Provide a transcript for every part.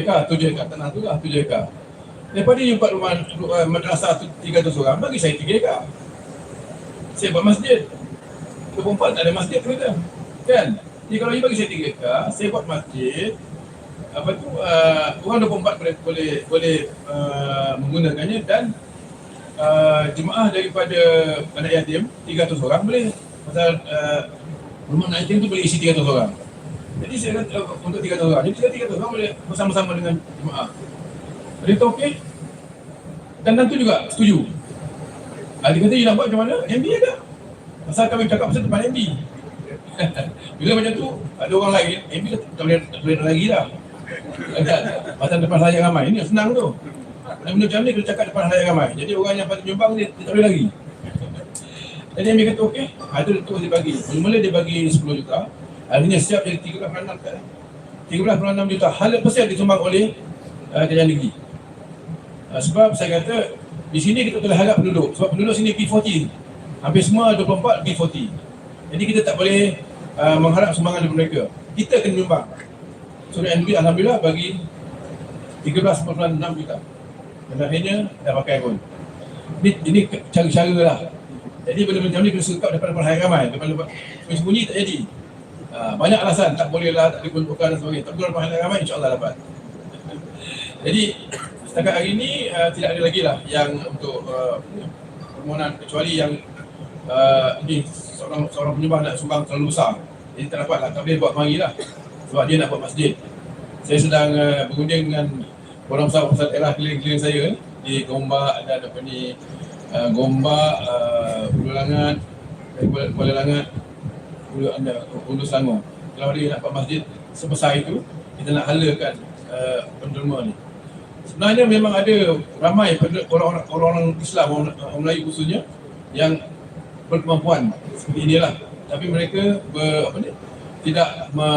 ekar, tujuh ekar tanah tu lah, tujuh ekar. Daripada you buat rumah uh, madrasah tu 300 orang, bagi saya tiga ekar. Saya buat masjid. 24 tak ada masjid tu kata. Kan? Jadi kalau you bagi saya tiga ekar, saya buat masjid, apa tu, uh, orang 24 boleh boleh, boleh uh, menggunakannya dan uh, jemaah daripada anak yatim 300 orang boleh pasal uh, rumah anak yatim tu boleh isi 300 orang. Jadi saya kata uh, untuk 300 orang. Jadi kita 300 orang boleh bersama-sama dengan jemaah. Jadi tu okey. Dan nanti juga setuju. Ah, dia kata, you nak buat macam mana? MB ada. Pasal kami cakap pasal tempat MB. Bila macam tu, ada orang lain, MB tak boleh, tak boleh lagi dah. Kata, pasal depan saya ramai. Ini senang tu. Dan benda macam ni, kita cakap depan saya ramai. Jadi orang yang patut nyumbang ni, tak boleh lagi. Jadi MB kata, okey. Ha, itu dia bagi. Mula-mula dia bagi 10 juta. Akhirnya siap jadi 13.6 sekarang. 13.6 juta. Hal persen disumbang oleh uh, kerajaan negeri. Uh, sebab saya kata, di sini kita telah harap penduduk. Sebab penduduk sini P40. Hampir semua 24 P40. Jadi kita tak boleh uh, mengharap sumbangan daripada mereka. Kita kena nyumbang. So NB Alhamdulillah bagi 13.6 juta. Dan akhirnya dah pakai pun. Ini, ini cara-cara lah. Jadi benda macam ni kena sekap depan-depan hai ramai. Depan-depan sembunyi tak jadi. Uh, banyak alasan tak boleh lah, tak diperuntukkan dan sebagainya. Tapi kalau hai ramai insyaAllah dapat. Jadi setakat hari ini uh, tidak ada lagi lah yang untuk uh, permohonan kecuali yang uh, ini seorang seorang penyembah nak sumbang terlalu besar. Jadi tak dapat lah, tak boleh buat mari lah. Sebab dia nak buat masjid. Saya sedang uh, berunding dengan orang besar pasal daerah keliling-keliling saya di Gombak dan apa ni uh, Gombak, uh, Ulu Langat, Kuala Langat, Ulu, anda, Ulu Selangor. Kalau dia nak buat masjid sebesar itu, kita nak halakan uh, penderma ni. Sebenarnya memang ada ramai orang-orang orang Islam, orang, orang Melayu khususnya yang berkemampuan seperti inilah. Tapi mereka ber, apa ni, tidak me,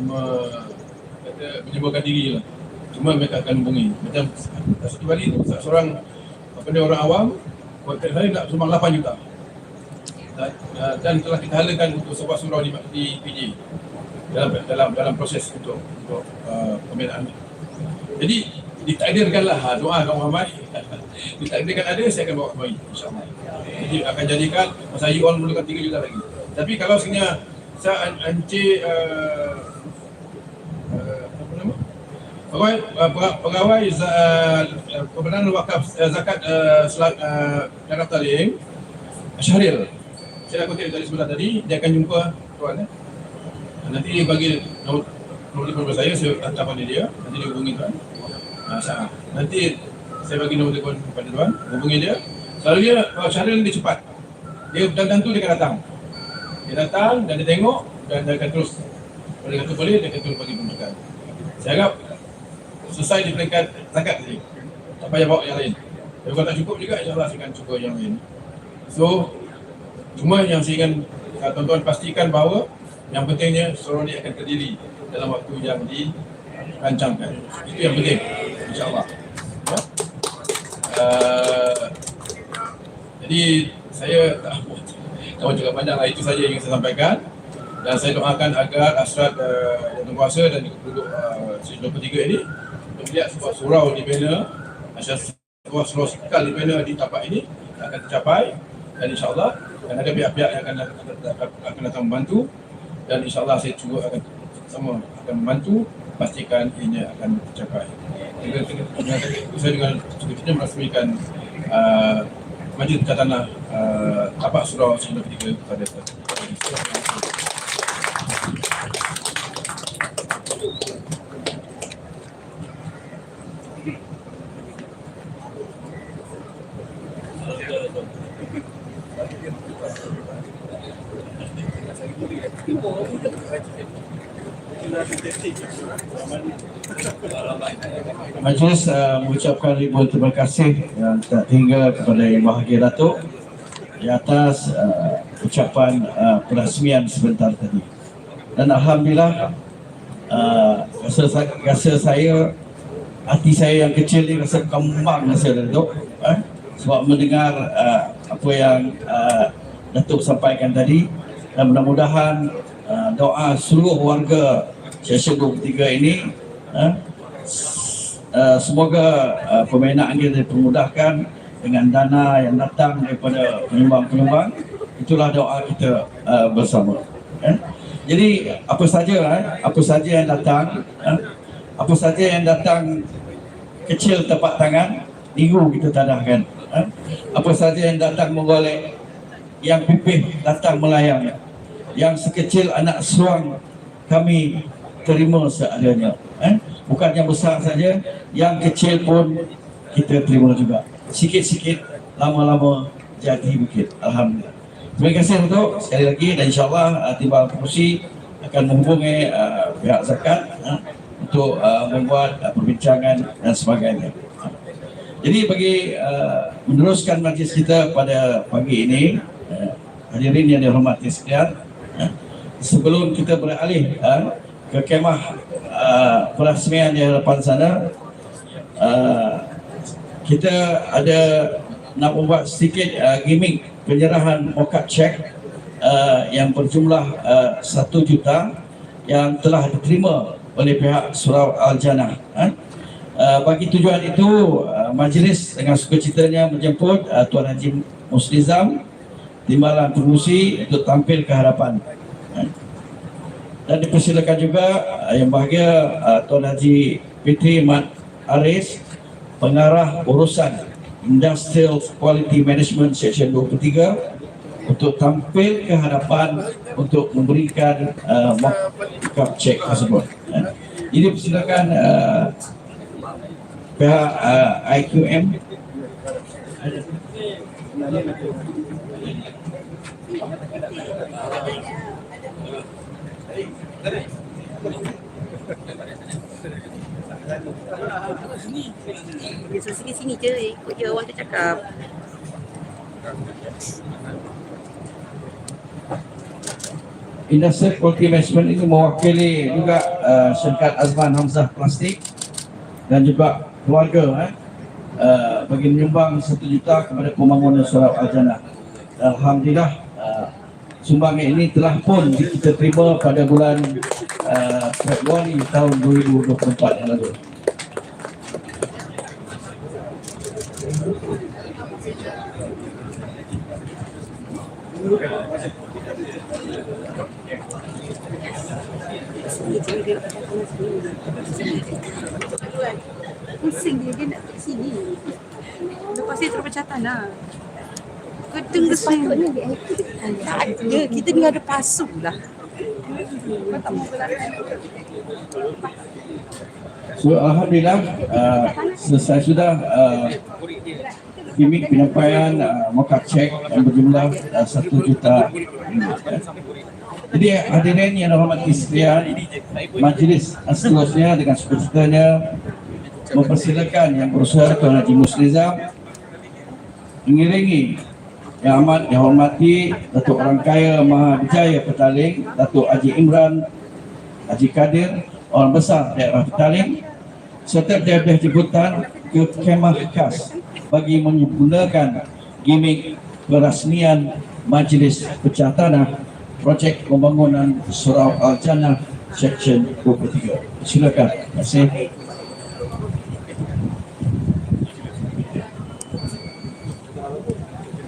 me, kata, menyembuhkan diri lah. Cuma mereka akan hubungi. Macam satu kali tu, seorang apa ni, orang awam, kontak saya nak sumbang 8 juta. Dan, dan telah kita halakan untuk sebuah surau di, di PJ dalam dalam dalam proses untuk untuk uh, pembinaan. Jadi ditakdirkanlah ha, doa kaum ramai. ditakdirkan ada saya akan bawa kembali insya-Allah. Jadi akan jadikan masa you all memerlukan 3 juta lagi. Tapi kalau sebenarnya saya an- encik? Pegawai pega- pegawai uh, wakaf uh, zakat uh, selak uh, Jakarta Ling Syahril. Saya dah kutip dari sebelah tadi, dia akan jumpa tuan eh. Nanti dia bagi nombor telefon saya, saya hantar pada dia, nanti dia hubungi tuan. Ha. Nanti saya bagi nombor telefon kepada tuan, hubungi dia. Selalunya kalau ni dia cepat. Dia dan tentu dia akan datang. Dia datang dan dia tengok dan dia akan terus kalau dia kata boleh, dia akan terus bagi pembukaan. Saya harap selesai di peringkat zakat tadi. Tak payah bawa yang lain. Kalau tak cukup juga, insyaAllah saya akan cuba yang lain. So, cuma yang saya ingin uh, tuan-tuan pastikan bahawa yang pentingnya sorong ni akan terdiri dalam waktu yang dirancangkan. Itu yang penting, insyaAllah. Ya. Uh, jadi saya tak mahu cakap banyak lah, itu saja yang saya sampaikan. Dan saya doakan agar asrat uh, yang berkuasa dan penduduk uh, C23 ini melihat sebuah surau di Bena, asas sebuah surau sekal di Bena di tapak ini akan tercapai dan insyaAllah akan ada pihak-pihak yang akan, akan, akan datang membantu dan insyaAllah saya juga akan sama akan membantu pastikan ianya akan tercapai. Dengan, dengan, saya dengan cukup-cukupnya merasmikan uh, majlis pecah tanah uh, tapak surau C23 kepada Majlis uh, mengucapkan ribuan terima kasih yang tak tinggal kepada Yang Bahagia Datuk di atas uh, ucapan uh, perasmian sebentar tadi. Dan Alhamdulillah uh, rasa, sa- rasa saya hati saya yang kecil ni rasa kembang rasa Datuk eh? sebab mendengar uh, apa yang uh, Datuk sampaikan tadi dan mudah-mudahan uh, doa seluruh warga Session 23 ini eh, uh, semoga uh, pembinaan kita dipermudahkan dengan dana yang datang daripada penyumbang-penyumbang itulah doa kita uh, bersama eh? jadi apa saja eh? apa saja yang datang eh? apa saja yang datang kecil tepat tangan minggu kita tadahkan eh? apa saja yang datang menggolek yang pipih datang melayang yang sekecil anak suang kami terima seadanya eh? bukan yang besar saja yang kecil pun kita terima juga. Sikit-sikit lama-lama jadi bukit. Alhamdulillah. Terima kasih untuk sekali lagi dan insyaAllah uh, timbal kerusi akan menghubungi uh, pihak zakat uh, untuk uh, membuat uh, perbincangan dan sebagainya. Jadi bagi uh, meneruskan majlis kita pada pagi ini uh, hadirin yang dihormati sekalian uh, sebelum kita beralih uh, ke kemah uh, perasmian di hadapan sana uh, kita ada nak membuat sedikit uh, gimmick penyerahan mokat cek uh, yang berjumlah uh, 1 juta yang telah diterima oleh pihak Surau Al-Janah uh. Uh, bagi tujuan itu uh, majlis dengan sukacitanya menjemput uh, Tuan Haji Muslizam Timbalan Pengusi untuk tampil ke hadapan dan dipersilakan juga uh, yang bahagia uh, Tuan Haji Fitri Mat Aris pengarah urusan Industrial Quality Management Section 23 untuk tampil ke hadapan untuk memberikan uh, mock check tersebut. Jadi persilakan uh, pihak uh, IQM Biasa sini-sini je ikut je orang tu cakap. Industrial Quality Management ini mewakili juga uh, syarikat Azman Hamzah Plastik dan juga keluarga eh, uh, bagi menyumbang satu juta kepada pembangunan Surau Al-Jannah. Alhamdulillah uh, sumbangan ini telah pun kita terima pada bulan uh, Februari tahun 2024 yang lalu. Pusing dia, dia nak ke sini. Lepas dia terpecah tanah. Kedeng ke sini. Tak ada, kita ni ada pasu lah. Kau tak mau berlari. So Alhamdulillah uh, selesai sudah uh, penyampaian uh, mock check yang berjumlah uh, 1 juta ringgit. Jadi hadirin yang dihormati sekalian, majlis seterusnya dengan sukacitanya mempersilakan yang berusaha Tuan Haji Muslizam mengiringi yang amat dihormati Datuk Orang Kaya Maha Bijaya Petaling, Datuk Haji Imran Haji Kadir, orang besar daerah Petaling serta pejabat jemputan ke kemah khas bagi menggunakan gimmick perasmian Majlis Pecah Tanah projek pembangunan Surau Al-Jannah Section 23. Silakan. Terima kasih.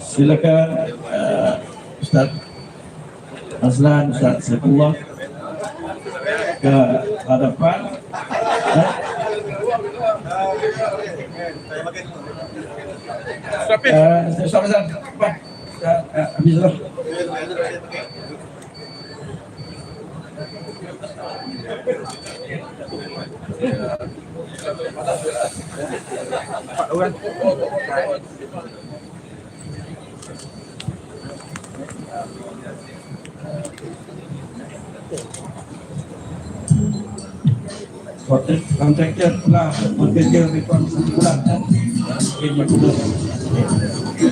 Silakan uh, Ustaz Azlan, Ustaz Saifullah ke hadapan. Uh, Ustaz Azlan, cepat. Uh, uh, Habislah. Kontraktor telah bekerja lebih kurang satu bulan kan? Okay,